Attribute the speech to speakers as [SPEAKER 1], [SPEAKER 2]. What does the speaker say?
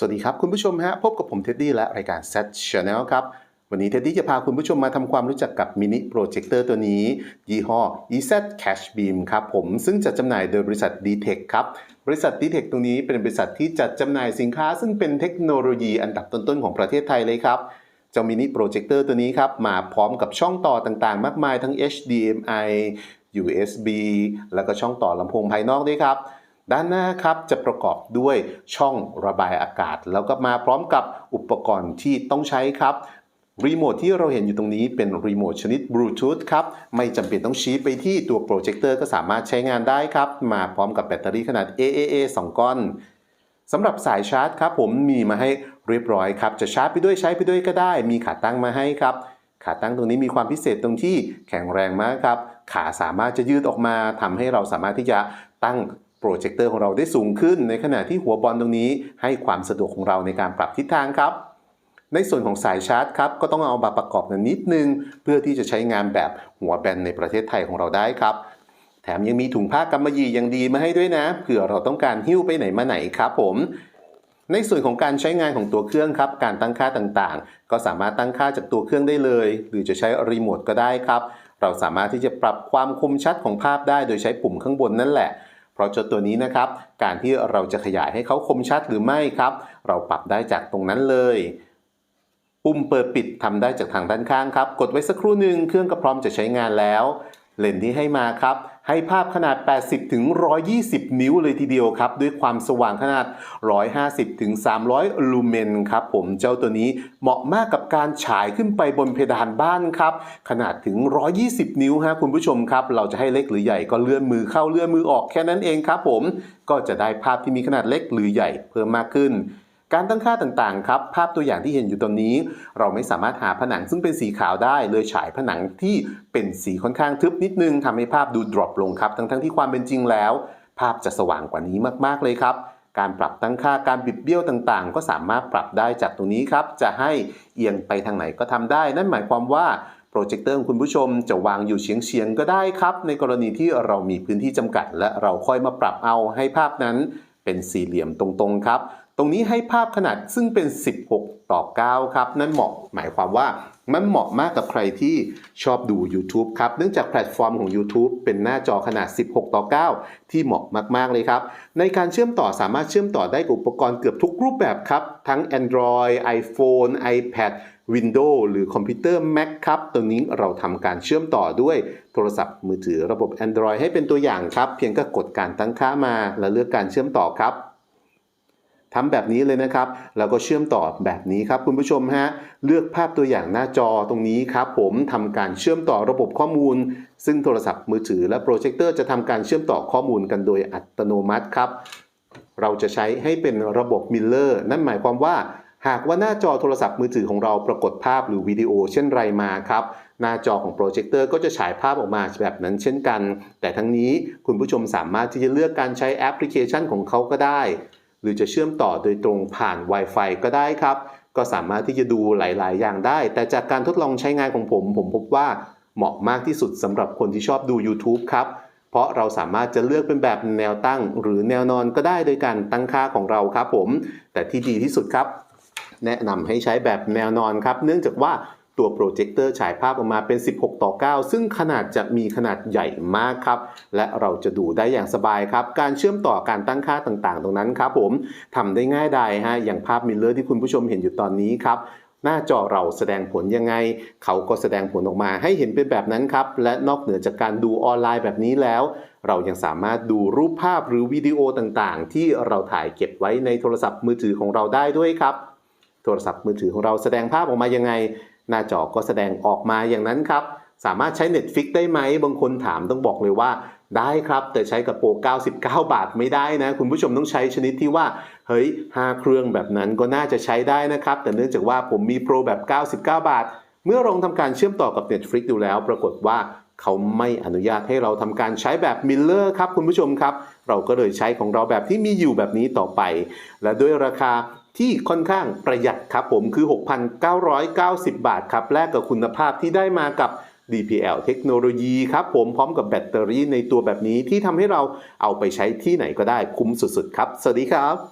[SPEAKER 1] สวัสดีครับ คุณผู้ชมฮะพบกับผมเท็ดดี้และรายการ Set Channel ครับ วันนี้เท็ดดี้จะพาคุณผู้ชมมาทำความรู้จักกับมินิโปรเจคเตอร์ตัวนี้ ยี่ห้อ EZ Cash Beam ครับผมซึ่งจัดจำหน่ายโดยบริษัท d t e c ครับ บริษัท d t e c ตรงนี้เป็นบริษัทที่จัดจำหน่ายสินค้า ซึ่งเป็นเทคโนโลยีอันดับต้นๆของประเทศไทยเลยครับเจ้ามินิโปรเจคเตอร์ตัวนี้ครับมาพร้อมกับช่องต่อต่างๆ มากมายทั้ง HDMI USB แล้วก็ช่องต่อลำโพงภายนอกด้วยครับ ด้านหน้าครับจะประกอบด้วยช่องระบายอากาศ แล้วก็มาพร้อมกับอุปกรณ์ที่ต้องใช้ครับรีโมทที่เราเห็นอยู่ตรงนี้เป็นรีโมทชนิดบลูทูธครับ ไม่จำเป็นต้องชี้ไปที่ตัวโปรเจคเตอร์ก็สามารถใช้งานได้ครับ มาพร้อมกับแบตเตอรี่ขนาด AAA 2 ก้อนสำหรับสายชาร์จครับ ผมมีมาให้เรียบร้อยครับ จะชาร์จไปด้วยใช้ไปด้วยก็ได้ มีขาตั้งมาให้ครับ ขาตั้งตรงนี้มีความพิเศษตรงที่แข็งแรงมากครับ ขาสามารถจะยืดออกมาทำให้เราสามารถที่จะตั้ง โปรเจคเตอร์ของเราได้สูงขึ้น ในขณะที่หัวบอลตรงนี้ให้ความสะดวกของเราในการปรับทิศทางครับ ในส่วนของสายชาร์จครับก็ต้องเอามาประกอบกันนิดนึง เพื่อที่จะใช้งานแบบหัวแบนในประเทศไทยของเราได้ครับ แถมยังมีถุงผ้ากำมะหยี่อย่างดีมาให้ด้วยนะเผื่อเราต้องการหิ้วไปไหนมาไหนครับผมในส่วนของการใช้งานของตัวเครื่องครับ การตั้งค่าต่างๆ ก็สามารถตั้งค่าจากตัวเครื่องได้เลย หรือจะใช้รีโมทก็ได้ครับ เราสามารถที่จะปรับความคมชัดของภาพได้โดยใช้ปุ่มข้างบนนั่นแหละ เพราะเจ้าตัวนี้นะครับ การที่เราจะขยายให้เขาคมชัดหรือไม่ครับ เราปรับได้จากตรงนั้นเลย ปุ่มเปิดปิดทำได้จากทางด้านข้างครับ กดไว้สักครู่หนึ่งเครื่องก็พร้อมจะใช้งานแล้ว เลนส์ที่ให้มาครับ ให้ภาพขนาด 80ถึง120 นิ้วเลยทีเดียวครับ ด้วยความสว่างขนาด 150ถึง300 ลูเมนครับผมเจ้าตัวนี้เหมาะมากกับการฉายขึ้นไปบนเพดานบ้านครับ ขนาดถึง 120 นิ้วฮะคุณผู้ชมครับ เราจะให้เล็กหรือใหญ่ก็เลื่อนมือเข้าเลื่อนมือออกแค่นั้นเองครับผมก็จะได้ภาพที่มีขนาดเล็กหรือใหญ่เพิ่มมากขึ้น การตั้งค่าต่างๆครับ ภาพตัวอย่างที่เห็นอยู่ตรงนี้ เราไม่สามารถหาผนังซึ่งเป็นสีขาวได้ เลยฉายผนังที่เป็นสีค่อนข้างทึบนิดนึงทำให้ภาพดูดรอปลงครับ ทั้งๆที่ความเป็นจริงแล้ว ภาพจะสว่างกว่านี้มากๆเลยครับ การปรับตั้งค่าการบิดเบี้ยวต่างๆ ก็สามารถปรับได้จากตรงนี้ครับ จะให้เอียงไปทางไหนก็ทำได้ นั่นหมายความว่าโปรเจคเตอร์ของคุณผู้ชมจะวางอยู่เฉียงๆก็ได้ครับ ในกรณีที่เรามีพื้นที่จำกัด และเราค่อยมาปรับเอาให้ภาพนั้นเป็นสี่เหลี่ยมตรงๆครับ ตรงนี้ให้ภาพขนาดซึ่งเป็น 16 ต่อ 9 ครับ นั่นเหมาะหมายความว่ามันเหมาะมากกับใครที่ชอบดู YouTube ครับ เนื่องจากแพลตฟอร์มของ YouTube เป็นหน้าจอขนาด 16 ต่อ 9 ที่เหมาะมาก ๆ เลยครับ ในการเชื่อมต่อสามารถเชื่อมต่อได้กับอุปกรณ์เกือบทุกรูปแบบครับ ทั้ง Android iPhone iPad Windows หรือคอมพิวเตอร์ Mac ครับ ตัวนี้เราทำการเชื่อมต่อด้วยโทรศัพท์มือถือระบบ Android ให้เป็นตัวอย่างครับ เพียงก็กดการตั้งค่ามาและเลือกการเชื่อมต่อครับ ทำแบบนี้เลยนะครับ แล้วก็เชื่อมต่อแบบนี้ครับคุณผู้ชมฮะ เลือกภาพตัวอย่างหน้าจอตรงนี้ครับผมทำการเชื่อมต่อระบบข้อมูล ซึ่งโทรศัพท์มือถือและโปรเจคเตอร์จะทำการเชื่อมต่อข้อมูลกันโดยอัตโนมัติครับ เราจะใช้ให้เป็นระบบมิลเลอร์นั่นหมายความว่า หากว่าหน้าจอโทรศัพท์มือถือของเราปรากฏภาพหรือวิดีโอเช่นไรมาครับหน้าจอของโปรเจคเตอร์ก็จะฉายภาพออกมาแบบนั้นเช่นกัน แต่ทั้งนี้คุณผู้ชมสามารถที่จะเลือกการใช้แอปพลิเคชันของเขาก็ได้ หรือจะเชื่อมต่อโดยตรงผ่าน Wi-Fi ก็ได้ครับ ก็สามารถที่จะดูหลาย ๆ อย่างได้ แต่จากการทดลองใช้งานของผม ผมพบว่าเหมาะมากที่สุดสำหรับคนที่ชอบดู YouTube ครับ เพราะเราสามารถจะเลือกเป็นแบบแนวตั้ง หรือแนวนอนก็ได้โดยการตั้งค่าของเราครับผม แต่ที่ดีที่สุดครับ แนะนำให้ใช้แบบแนวนอนครับ เนื่องจากว่า ตัวโปรเจคเตอร์ฉายภาพออกมาเป็น 16 ต่อ 9 ซึ่งขนาดจะมีขนาดใหญ่มากครับ และเราจะดูได้อย่างสบายครับ การเชื่อมต่อการตั้งค่าต่างๆ ตรงนั้นครับผมทำได้ง่ายดายฮะอย่างภาพมิลเลอร์ที่คุณผู้ชมเห็นอยู่ตอนนี้ครับหน้าจอเราแสดงผลยังไง เขาก็แสดงผลออกมาให้เห็นเป็นแบบนั้นครับ และนอกเหนือจากการดูออนไลน์แบบนี้แล้ว เรายังสามารถดูรูปภาพหรือวิดีโอต่างๆ ที่เราถ่ายเก็บไว้ในโทรศัพท์มือถือของเราได้ด้วยครับ โทรศัพท์มือถือของเราแสดงภาพออกมายังไง หน้าจอก็แสดงออกมาอย่างนั้นครับ สามารถใช้ Netflix ได้ไหม บางคนถามต้องบอกเลยว่าได้ครับ แต่ใช้กับโปร 99 บาทไม่ได้นะ คุณผู้ชมต้องใช้ชนิดที่ว่า เฮ้ย 5 เครื่องแบบนั้นก็น่าจะใช้ได้นะครับ แต่เนื่องจากว่าผมมีโปรแบบ 99 บาท เมื่อลองทำการเชื่อมต่อกับ Netflix ดูแล้ว ปรากฏว่าเขาไม่อนุญาตให้เราทำการใช้แบบมิลเลอร์ครับคุณผู้ชมครับ เราก็เลยใช้ของเราแบบที่มีอยู่แบบนี้ต่อไป และด้วยราคา ที่ค่อนข้างประหยัดครับผมคือ 6,990 บาทครับแลกกับคุณภาพที่ได้มากับ DPL เทคโนโลยีครับผมพร้อมกับแบตเตอรี่ในตัวแบบนี้ที่ทำให้เราเอาไปใช้ที่ไหนก็ได้คุ้มสุดๆครับ สวัสดีครับ